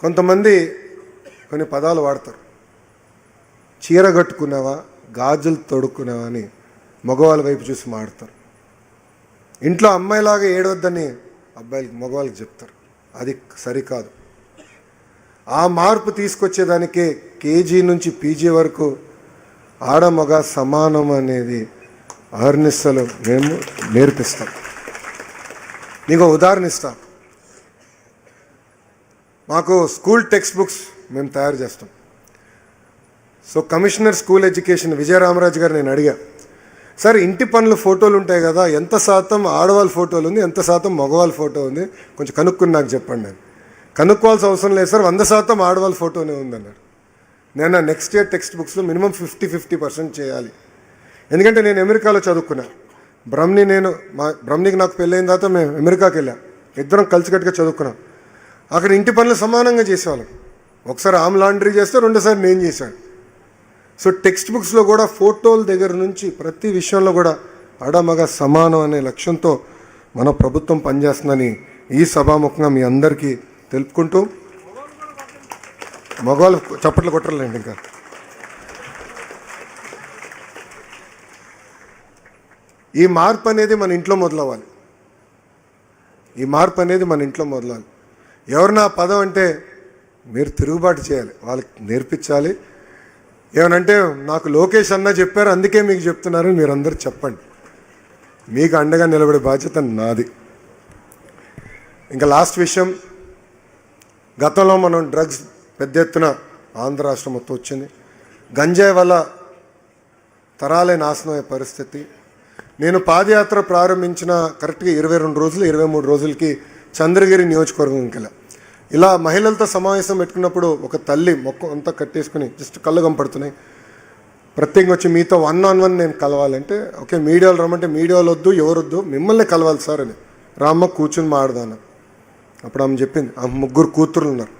కొంతమంది కొన్ని పదాలు వాడతారు. చీర కట్టుకున్నావా గాజులు తొడుక్కున్నావా అని మగవాళ్ళ వైపు చూసి మాడతారు. ఇంట్లో అమ్మాయిలాగా ఏడవద్దని అబ్బాయిలకి మగవాళ్ళకి చెప్తారు. అది సరికాదు. ఆ మార్పు తీసుకొచ్చేదానికే కేజీ నుంచి పీజీ వరకు ఆడ మగ సమానం అనేది అహర్నిశలు మేము నేర్పిస్తాం. నీకు ఉదాహరణ ఇస్తాం. మాకు స్కూల్ టెక్స్ట్ బుక్స్ మేము తయారు చేస్తాం. So commissioner school education Vijayaramaraju గారు నేను అడిగా సార్ ఇంటి పనుల ఫోటోలు ఉంటాయి కదా ఎంత శాతం ఆడవాళ్ళ ఫోటోలు ఉంది ఎంత శాతం మగవాళ్ళ ఫోటో ఉంది? కొంచెం కనుక్కుని నాకు చెప్పండి నేను కనుక్కోవాల్సిన అవసరం లేదు సార్ వంద శాతం ఆడవాళ్ళ ఫోటోనే ఉందన్నారు నేను నెక్స్ట్ ఇయర్ టెక్స్ట్ బుక్స్లో మినిమం ఫిఫ్టీ ఫిఫ్టీ పర్సెంట్ చేయాలి. ఎందుకంటే నేను అమెరికాలో చదువుకున్నా. బ్రహ్మని నేను మా బ్రహ్మనికి నాకు పెళ్ళైన తర్వాత మేము అమెరికాకి వెళ్ళాం. ఇద్దరం కలిసికట్టుగా చదువుకున్నాం. అక్కడ ఇంటి పనులు సమానంగా చేసేవాళ్ళం. ఒకసారి ఆమె లాండ్రీ చేస్తే రెండోసారి నేను చేశాను. సో టెక్స్ట్ బుక్స్లో కూడా ఫోటోల దగ్గర నుంచి ప్రతి విషయంలో కూడా అడమగ సమానం అనే లక్ష్యంతో మన ప్రభుత్వం పనిచేస్తుందని ఈ సభాముఖంగా మీ అందరికీ తెలుపుకుంటూ మగవాళ్ళు చప్పట్లు కొట్టర్లేండి ఇంకా. ఈ మార్పు అనేది మన ఇంట్లో మొదలవ్వాలి. ఈ మార్పు అనేది మన ఇంట్లో మొదలవ్వాలి ఎవరు నా పదం అంటే మీరు తిరుగుబాటు చేయాలి వాళ్ళకి నేర్పించాలి. ఏమనంటే నాకు లోకేష్ అన్న చెప్పారు అందుకే మీకు చెప్తున్నారు మీరు అందరు చెప్పండి. మీకు అండగా నిలబడే బాధ్యత నాది. ఇంకా లాస్ట్ విషయం గతంలో మనం డ్రగ్స్ పెద్ద ఎత్తున ఆంధ్ర రాష్ట్రం మొత్తం వచ్చింది. గంజాయి వల్ల తరాలే నాశనం అయ్యే పరిస్థితి. నేను పాదయాత్ర ప్రారంభించిన కరెక్ట్గా ఇరవై రెండు రోజులు ఇరవై మూడు రోజులకి చంద్రగిరి నియోజకవర్గంకి వెళ్ళా ఇలా మహిళలతో సమావేశం పెట్టుకున్నప్పుడు ఒక తల్లి మొక్క అంతా కట్టేసుకుని జస్ట్ కళ్ళు కంపడుతున్నాయి ప్రత్యేకంగా వచ్చి మీతో వన్ ఆన్ వన్ నేను కలవాలంటే ఓకే మీడియాలో రమ్మంటే మీడియాలో వద్దు ఎవరొద్దు మిమ్మల్ని కలవాలి సార్ అని. రామ్మ కూర్చుని మాడదాను అప్పుడు ఆమె చెప్పింది ఆ ముగ్గురు కూతురులు ఉన్నారు.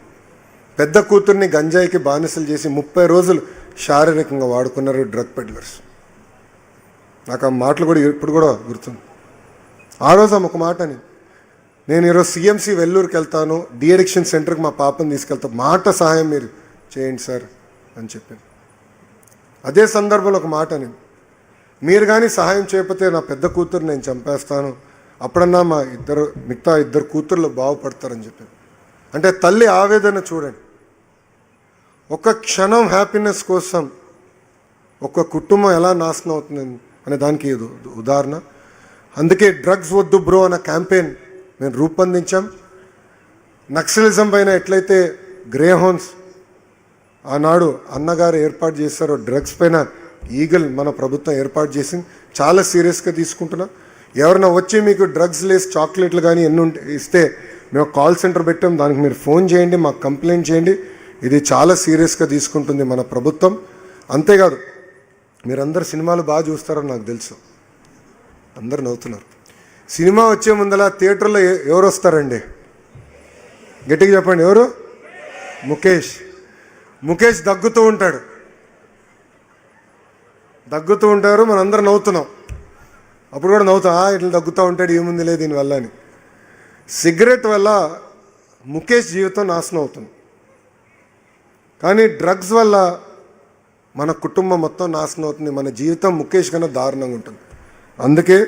పెద్ద కూతుర్ని గంజాయికి బానిసలు చేసి ముప్పై రోజులు శారీరకంగా వాడుకున్నారు డ్రగ్ పెడ్లర్స్. నాకు ఆ మాటలు కూడా ఇప్పుడు కూడా గుర్తుంది. ఆ రోజు ఆమె ఒక మాట అని నేను ఈరోజు సిఎంసి వెల్లూరుకి వెళ్తాను. డి అడిక్షన్ సెంటర్కి మా పాపని తీసుకెళ్తాను మాట సహాయం మీరు చేయండి సార్ అని చెప్పాను. అదే సందర్భంలో ఒక మాట అని మీరు కానీ సహాయం చేయకపోతే నా పెద్ద కూతురు నేను చంపేస్తాను. అప్పుడన్నా మా ఇద్దరు మిగతా ఇద్దరు కూతుర్లు బాగుపడతారని చెప్పాను. అంటే తల్లి ఆవేదన చూడండి. ఒక క్షణం హ్యాపీనెస్ కోసం ఒక కుటుంబం ఎలా నాశనం అవుతుంది అనే దానికి ఇది ఉదాహరణ. అందుకే డ్రగ్స్ వద్దు బ్రో అన్న క్యాంపెయిన్ మేము రూపొందించాం. నక్సలిజం పైన ఎట్లయితే గ్రేహోన్స్ ఆనాడు అన్నగారు ఏర్పాటు చేశారో డ్రగ్స్ పైన ఈగల్ మన ప్రభుత్వం ఏర్పాటు చేసింది. చాలా సీరియస్గా తీసుకుంటున్నాం. ఎవరైనా వచ్చి మీకు డ్రగ్స్ లేస్ చాక్లెట్లు కానీ ఎన్ని ఉంటే ఇస్తే మేము కాల్ సెంటర్ పెట్టాం. దానికి మీరు ఫోన్ చేయండి మాకు కంప్లైంట్ చేయండి. ఇది చాలా సీరియస్గా తీసుకుంటుంది మన ప్రభుత్వం. అంతేకాదు మీరందరు సినిమాలు బాగా చూస్తారని నాకు తెలుసు. అందరు నవ్వుతున్నారు. సినిమా వచ్చే ముందల థియేటర్లో ఎవరు వస్తారండి? గట్టిగా చెప్పండి ఎవరు? ముఖేష్. ముఖేష్ దగ్గుతూ ఉంటాడు. దగ్గుతూ ఉంటారు మనందరం నవ్వుతున్నాం. అప్పుడు కూడా నవ్వుతాం ఇట్లా దగ్గుతూ ఉంటాడు ఏముంది లేదు దీనివల్ల అని. సిగరెట్ వల్ల ముఖేష్ జీవితం నాశనం అవుతుంది. కానీ డ్రగ్స్ వల్ల మన కుటుంబం మొత్తం నాశనం అవుతుంది మన జీవితం ముఖేష్ కన్నా దారుణంగా ఉంటుంది. అందుకే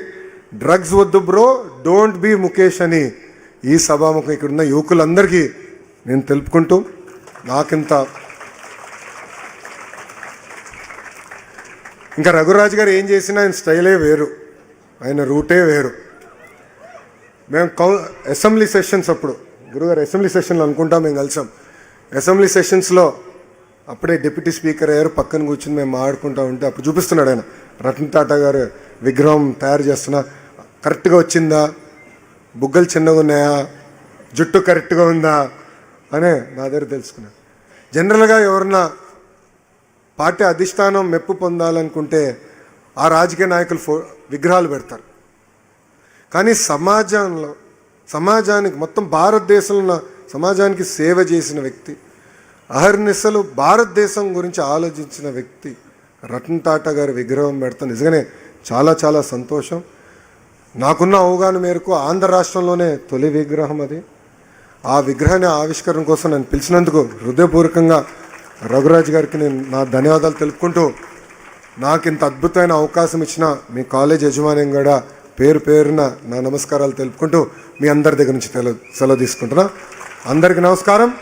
డ్రగ్స్ వద్దు బ్రో డోంట్ బీ ముఖేష్ అని ఈ సభాముఖం ఇక్కడ ఉన్న యువకులందరికీ నేను తెలుపుకుంటూ నాకింత ఇంకా రఘురాజు గారు ఏం చేసినా ఆయన స్టైలే వేరు ఆయన రూటే వేరు. మేము కౌ అసెంబ్లీ సెషన్స్ అప్పుడు గురుగారు అసెంబ్లీ సెషన్లు అనుకుంటా మేము కలిసాం. అసెంబ్లీ సెషన్స్లో అప్పుడే డిప్యూటీ స్పీకర్ అయ్యారు పక్కన కూర్చుని మేము ఆడుకుంటా ఉంటే అప్పుడు చూపిస్తున్నాడు ఆయన. రతన్ టాటా గారు విగ్రహం తయారు చేస్తున్నా కరెక్ట్గా వచ్చిందా? బుగ్గలు చిన్నగా ఉన్నాయా? జుట్టు కరెక్ట్గా ఉందా? అనే నా దగ్గర తెలుసుకున్నాను జనరల్గా ఎవరన్నా పార్టీ అధిష్టానం మెప్పు పొందాలనుకుంటే ఆ రాజకీయ నాయకులు ఫో విగ్రహాలు పెడతారు. కానీ సమాజంలో సమాజానికి మొత్తం భారతదేశంలో ఉన్న సమాజానికి సేవ చేసిన వ్యక్తి అహర్నిశలు భారతదేశం గురించి ఆలోచించిన వ్యక్తి రతన్ టాటా గారి విగ్రహం పెడతాం. నిజంగానే చాలా చాలా సంతోషం. నాకున్న అవగాహన మేరకు ఆంధ్ర రాష్ట్రంలోనే తొలి విగ్రహం అది. ఆ విగ్రహాన్ని ఆవిష్కరణ కోసం నన్ను పిలిచినందుకు హృదయపూర్వకంగా రఘురాజ్ గారికి నేను నా ధన్యవాదాలు తెలుపుకుంటూ నాకు ఇంత అద్భుతమైన అవకాశం ఇచ్చిన మీ కాలేజ్ యజమాని కూడా పేరు పేరున నా నమస్కారాలు తెలుపుకుంటూ మీ అందరి దగ్గర నుంచి తెల సెలవు తీసుకుంటున్నా. అందరికీ నమస్కారం.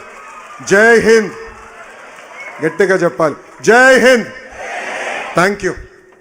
జై హింద్. గట్టిగా చెప్పాలి. జై హింద్. Thank you.